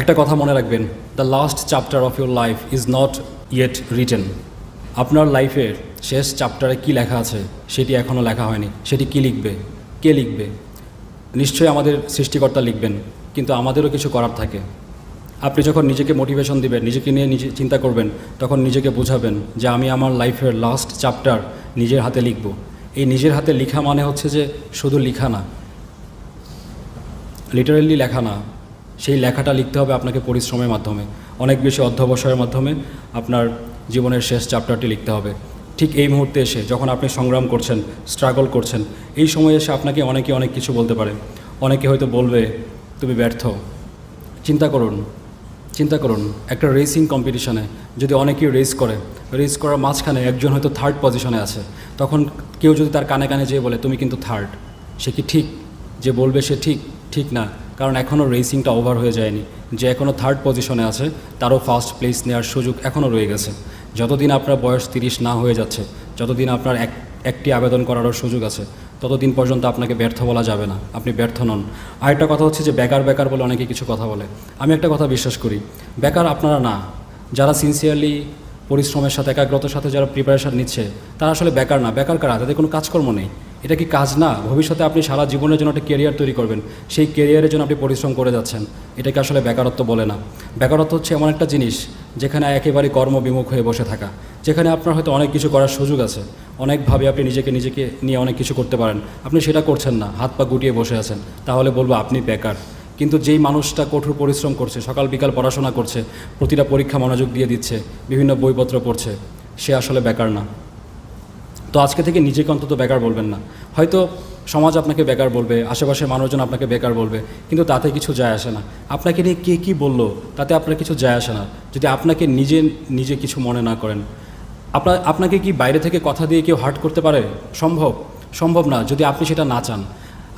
একটা কথা মনে রাখবেন the last chapter of your life is not yet written আপনার লাইফের শেষ চ্যাপ্টারে কি লেখা আছে, সেটি এখনও লেখা হয়নি, সেটি কি লিখবে, কে লিখবে? নিশ্চয়ই আমাদের সৃষ্টিকর্তা লিখবেন, কিন্তু আমাদেরও কিছু করার থাকে। আপনি যখন নিজেকে মোটিভেশন দিবেন, নিজেকে নিয়ে নিজে চিন্তা করবেন, তখন নিজেকে বোঝাবেন যে আমি আমার লাইফের লাস্ট চ্যাপ্টার নিজের হাতে লিখব। এই নিজের হাতে লেখা মানে হচ্ছে যে শুধু লেখা না লিটারেলি লেখা না সেই লেখাটা লিখতে হবে আপনাকে পরিশ্রমের মাধ্যমে, অনেক বেশি অধ্যবসায়ের মাধ্যমে আপনার জীবনের শেষ চ্যাপ্টারটি লিখতে হবে। ঠিক এই মুহূর্তে এসে যখন আপনি সংগ্রাম করছেন স্ট্রাগল করছেন, এই সময়ে এসে আপনাকে অনেকে অনেক কিছু বলতে পারে। অনেকে হয়তো বলবে, তুমি ব্যর্থ। চিন্তা করুন চিন্তা করুন, একটা রেসিং কম্পিটিশনে যদি অনেকেই রেস করে রেস করার মাঝখানে একজন হয়তো থার্ড পজিশনে আছে। তখন কেউ যদি তার কানে কানে যেয়ে বলে, তুমি কিন্তু থার্ড সে কি ঠিক? যে বলবে সে ঠিক ঠিক না। কারণ এখনও রেসিংটা ওভার হয়ে যায়নি। যে এখনও থার্ড পজিশনে আছে, তারও ফার্স্ট প্লেস নেওয়ার সুযোগ এখনও রয়ে গেছে। যতদিন আপনার বয়স তিরিশ না হয়ে যাচ্ছে, যতদিন আপনার এক, একটি আবেদন করারও সুযোগ আছে, ততদিন পর্যন্ত আপনাকে ব্যর্থ বলা যাবে না। আপনি ব্যর্থ নন। আরেকটা কথা হচ্ছে যে বেকার বেকার বলে অনেকে কিছু কথা বলে। আমি একটা কথা বিশ্বাস করি, বেকার আপনারা না। যারা সিনসিয়ারলি পরিশ্রমের সাথে, একাগ্রতার সাথে যারা প্রিপারেশন নিচ্ছে, তারা আসলে বেকার না। বেকার কারা? তাদের কোনো কাজকর্ম নেই। এটা কি কাজ না? ভবিষ্যতে আপনি সারা জীবনের জন্য একটা কেরিয়ার তৈরি করবেন। সেই কেরিয়ারের জন্য আপনি পরিশ্রম করে যাচ্ছেন। এটাকে আসলে বেকারত্ব বলে না। বেকারত্ব হচ্ছে এমন একটা জিনিস যেখানে একেবারে কর্মবিমুখ হয়ে বসে থাকা। যেখানে আপনার হয়তো অনেক কিছু করার সুযোগ আছে। অনেকভাবে আপনি নিজেকে নিজেকে নিয়ে অনেক কিছু করতে পারেন। আপনি সেটা করছেন না। হাত পা গুটিয়ে বসে আছেন। তাহলে বলব আপনি বেকার। কিন্তু যেই মানুষটা কঠোর পরিশ্রম করছে, সকাল বিকাল পড়াশোনা করছে, প্রতিটা পরীক্ষা মনোযোগ দিয়ে দিচ্ছে, বিভিন্ন বইপত্র পড়ছে, সে আসলে বেকার না। তো আজকে থেকে নিজেকে অন্তত বেকার বলবেন না। হয়তো সমাজ আপনাকে বেকার বলবে, আশেপাশের মানুষজন আপনাকে বেকার বলবে, কিন্তু তাতে কিছু যায় আসে না। আপনাকে নিয়ে কে কী বলল, তাতে আপনার কিছু যায় আসে না। যদি আপনাকে নিজে নিজে কিছু মনে না করেন আপনার আপনাকে কি বাইরে থেকে কথা দিয়ে কেউ হার্ট করতে পারে? সম্ভব সম্ভব না, যদি আপনি সেটা না চান।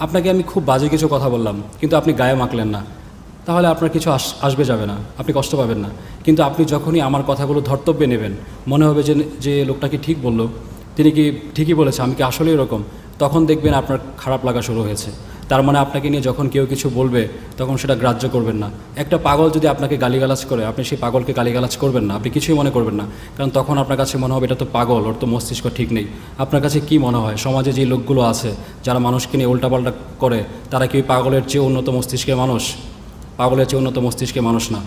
আপনাকে আমি খুব বাজে কিছু কথা বললাম, কিন্তু আপনি গায়ে মাখলেন না। তাহলে আপনার কিছু আস, আসবে যাবে না, আপনি কষ্ট পাবেন না। কিন্তু আপনি যখনই আমার কথাগুলো ধর্তব্যে নেবেন, মনে হবে যে যে লোকটাকে ঠিক বলল তিনি কি ঠিকই বলেছে, আমি কি আসলে এরকম? তখন দেখবেন আপনার খারাপ লাগা শুরু হয়েছে। তার মানে আপনাকে নিয়ে যখন কেউ কিছু বলবে, তখন সেটা গ্রাহ্য করবেন না। একটা পাগল যদি আপনাকে গালিগালাজ করে, আপনি সেই পাগলকে গালিগালাজ করবেন না, আপনি কিছুই মনে করবেন না। কারণ তখন আপনার কাছে মনে হবে এটা তো পাগল, ওর তো মস্তিষ্ক ঠিক নেই। আপনার কাছে কি মনে হয়? সমাজে যে লোকগুলো আছে, যারা মানুষকে নিয়ে উল্টাপাল্টা করে, তারা কি পাগলের চেয়ে উন্নত মস্তিষ্কের মানুষ? পাগলের চেয়ে উন্নত মস্তিষ্কের মানুষ না।